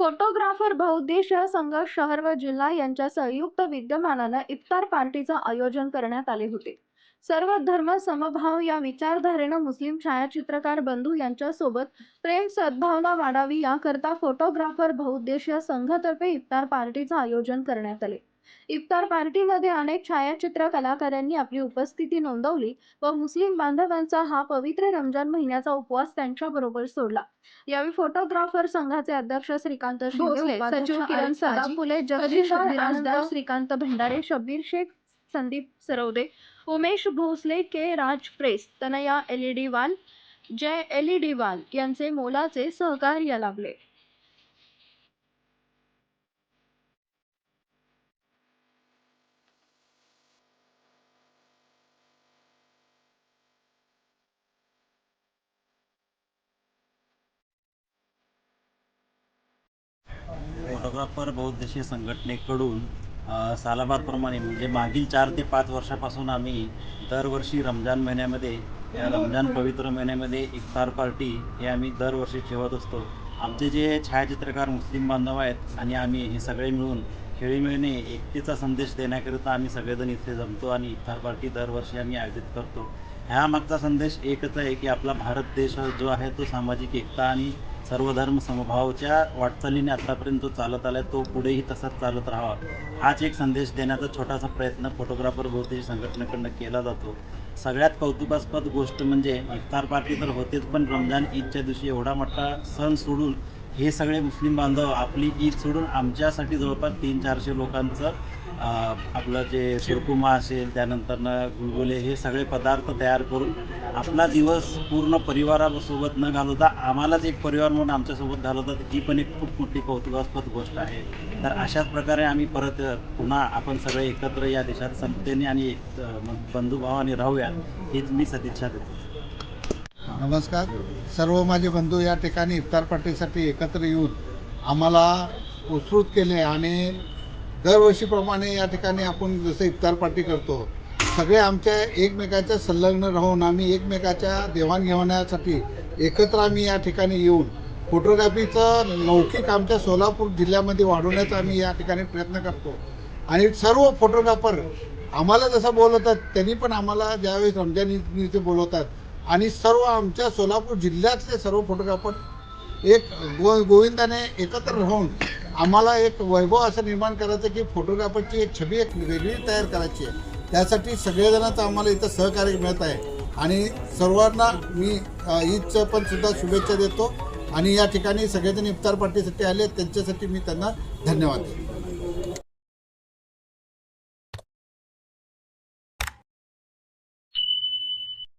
Photographer बहुउद्देशीय संघ शहर व जिल्हा यांच्या संयुक्त विद्यमानानं इफ्तार पार्टीचं आयोजन करण्यात आले होते. सर्व धर्म समभाव या विचारधारेनं मुस्लिम छायाचित्रकार बंधू यांच्यासोबत प्रेम सद्भावना वाढावी याकरता फोटोग्राफर बहुउद्देशीय संघातर्फे इफ्तार पार्टीचं आयोजन करण्यात आले. इफ्तार पार्टीमध्ये अनेक छायाचित्र कलाकारांनी आपली उपस्थिती नोंदवली व मुस्लिम बांधवांचा हा पवित्र रमजान महिन्याचा उपवास त्यांच्याबरोबर सोडला. यावेळी फोटोग्राफर संघाचे अध्यक्ष श्रीकांत शिंदे सचिव Kiran Sadaphule Jagdish Birajdar Shrikant Bhandare Shabbir Shaikh Sandeep Sarvade Umesh Bhosale K Raj press Tanaya LED wall Jai LED वाल यांचे मोलाचे सहकार्य लाभले. फोटोग्राफर बहुउद्देशीय संघटनेकडून सालाबादप्रमाणे म्हणजे मागील चार ते पाच वर्षापासून आम्ही दरवर्षी रमजान महिन्यामध्ये या रमजान पवित्र महिन्यामध्ये इफ्तार पार्टी हे आम्ही दरवर्षी ठेवत असतो. आमचे जे छायाचित्रकार मुस्लिम बांधव आहेत आणि आम्ही हे सगळे मिळून खेळीमेळीने एकतेचा संदेश देण्याकरिता आम्ही सगळेजण इथे जमतो आणि इफ्तार पार्टी दरवर्षी आम्ही आयोजित करतो. ह्या मागचा संदेश एकच आहे की आपला भारत देश जो आहे तो सामाजिक एकता आणि सर्वधर्म समभावच्या समभावाच्या वाटचालीने आतापर्यंत जो चालत आला तो पुढेही तसाच चालत राहावा. हाच एक संदेश देण्याचा छोटासा प्रयत्न फोटोग्राफर बहुतेक संघटनेकडनं केला जातो. सगळ्यात कौतुकास्पद गोष्ट म्हणजे इफ्तार पार्टी तर होतेच पण रमजान ईदच्या दिवशी एवढा मोठा सण सोडून हे सगळे मुस्लिम बांधव आपली ईद सोडून आमच्यासाठी जवळपास तीन चारशे लोकांचं आपलं जे शिरकुमा असेल त्यानंतरनं गुलगुले हे सगळे पदार्थ तयार करून आपला दिवस पूर्ण परिवारासोबत न घालवता आम्हालाच एक परिवार म्हणून आमच्यासोबत घालवतात. ही पण एक खूप मोठी कौतुकास्पद गोष्ट आहे. तर अशाच प्रकारे आम्ही परत पुन्हा आपण सगळे एकत्र या देशात समतेने आणि एक, बंधुभावाने राहूया हीच मी सदिच्छा देतो. नमस्कार. सर्व माझे बंधू या ठिकाणी इफ्तार पार्टीसाठी एकत्र येऊन आम्हाला उत्स्फूर्त केले आणि दरवर्षीप्रमाणे या ठिकाणी आपण जसं इफ्तार पार्टी करतो सगळे आमच्या एकमेकाच्या संलग्न राहून आम्ही एकमेकाच्या देवाणघेवाण्यासाठी एकत्र आम्ही या ठिकाणी येऊन फोटोग्राफीचं लौकिक आमच्या सोलापूर जिल्ह्यामध्ये वाढवण्याचा आम्ही या ठिकाणी प्रयत्न करतो. आणि सर्व फोटोग्राफर आम्हाला जसं बोलवतात त्यांनी पण आम्हाला ज्यावेळेस रमजान बोलवतात आणि सर्व आमच्या सोलापूर जिल्ह्यातले सर्व फोटोग्राफर एक गो गोविंदाने एकत्र राहून आम्हाला एक वैभव असं निर्माण करायचं की फोटोग्राफरची एक छबी एक वेगळी तयार करायची आहे. त्यासाठी सगळेजणांचं आम्हाला इथं सहकार्य मिळत आहे. आणि सर्वांना मी अ, ईदचं पण सुद्धा शुभेच्छा देतो. आणि या ठिकाणी सगळेजण इफ्तार पार्टीसाठी आले त्यांच्यासाठी मी त्यांना धन्यवाद देतो.